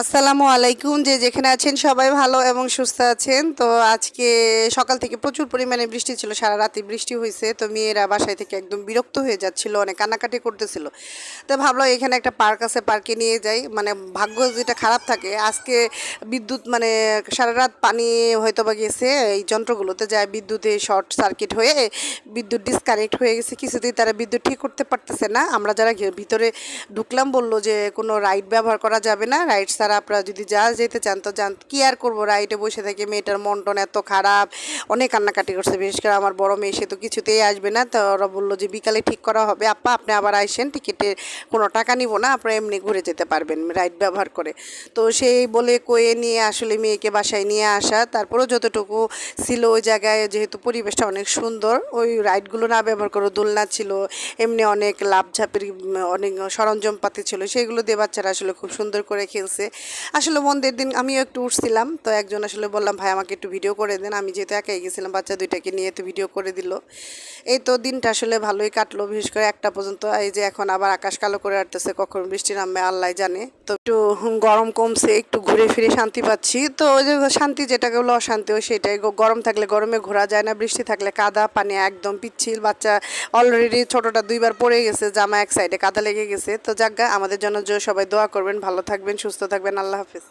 আসসালামু আলাইকুম। যে যেখানে আছেন সবাই ভালো এবং সুস্থ আছেন। তো আজকে সকাল থেকে প্রচুর পরিমাণে বৃষ্টি ছিল, সারা রাতে বৃষ্টি হয়েছে তো মেয়েরা বাসায় থেকে একদম বিরক্ত হয়ে যাচ্ছিল, অনেক কান্নাকাটি করতেছিল। তো ভাবলাম এখানে একটা পার্ক আছে, পার্কে নিয়ে যাই। মানে ভাগ্য যেটা খারাপ থাকে, আজকে বিদ্যুৎ মানে সারা রাত পানি হয়তো বা গেছে, এই যন্ত্রগুলোতে যায় বিদ্যুতে শর্ট সার্কিট হয়ে বিদ্যুৎ ডিসকানেক্ট হয়ে গেছে। কিছুতেই তারা বিদ্যুৎ ঠিক করতে পারতেছে না। আমরা যারা ভিতরে ঢুকলাম, বলল যে কোনো রাইড ব্যবহার করা যাবে না। রাইড ছাড়া আপনারা যদি যা যেতে চান, তো যান কি আর করব? রাইডে বসে থেকে মেয়েটার মন টন এত খারাপ, অনেক কান্নাকাটি করছে, বিশেষ করে আমার বড় মেয়ে, সে তো কিছুতেই আসবে না। তো ওরা বলল যে বিকালে ঠিক করা হবে। আপা, আপনি আবার আইসেন, টিকিটে কোনো টাকা নিব না, আপনারা এমনি ঘুরে যেতে পারবেন রাইড ব্যবহার করে। তো সেই বলে কয়ে নিয়ে আসলে মেয়েকে বাসায় নিয়ে আসা। তারপরেও যতটুকু ছিল ওই জায়গায়, যেহেতু পরিবেশটা অনেক সুন্দর, ওই রাইডগুলো না ব্যবহার করে দোলনা ছিল, এমনি অনেক লাভঝাপের অনেক সরঞ্জামপাতি ছিল, সেগুলো দিয়ে বাচ্চারা আসলে খুব সুন্দর করে খেলছে। আসলে মন্দির দিন আমিও একটু উঠছিলাম, তো একজন আসলে বললাম, ভাই, আমাকে একটু ভিডিও করে দেন। আমি যেহেতু একাই গেছিলাম, বাচ্চা দুইটাকে নিয়ে তো ভিডিও করে দিল। এই তো দিনটা আসলে ভালোই কাটলো, বিশেষ করে একটা পর্যন্ত। এই যে এখন আবার আকাশ কালো করে আসতেছে, কখন বৃষ্টি নামবে আল্লাহ জানে। তো একটু গরম কমছে, একটু ঘুরে ফিরে শান্তি পাচ্ছি। তো ওই যে শান্তি যেটাকে হলো অশান্তি, ওই সেটাই। গরম থাকলে গরমে ঘোরা যায় না, বৃষ্টি থাকলে কাদা, পানি একদম পিচ্ছিল। বাচ্চা অলরেডি ছোটটা দুইবার পড়ে গেছে, জামা এক সাইডে কাদা লেগে গেছে। তো যাজ্ঞা আমাদের জন্য সবাই দোয়া করবেন, ভালো থাকবেন, সুস্থ থাকবেন আল্লাহ হাফিজ।